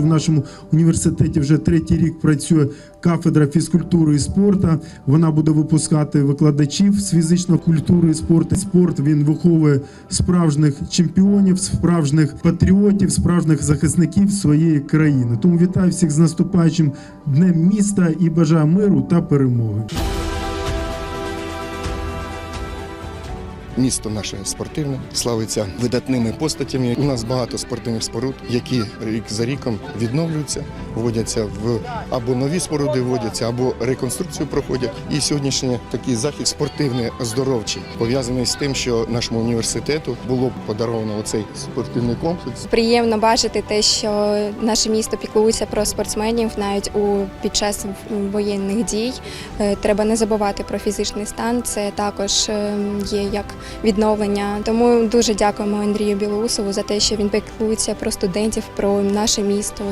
В нашому університеті вже третій рік працює кафедра фізкультури і спорту. Вона буде випускати викладачів з фізичної культури і спорту. Спорт він виховує справжніх чемпіонів, справжніх патріотів, справжніх захисників своєї країни. Тому вітаю всіх з наступаючим днем міста і бажаю миру та перемоги. Місто наше спортивне славиться видатними постатями. У нас багато спортивних споруд, які рік за ріком відновлюються, вводяться в або нові споруди вводяться, або реконструкцію проходять. І сьогоднішній такий захід спортивний оздоровчий пов'язаний з тим, що нашому університету було подаровано оцей спортивний комплекс. Приємно бачити те, що наше місто піклується про спортсменів навіть у під час воєнних дій. Е, Треба не забувати про фізичний стан. Це також е, є як відновлення. Тому дуже дякуємо Андрію Білоусову за те, що він піклується про студентів, про наше місто.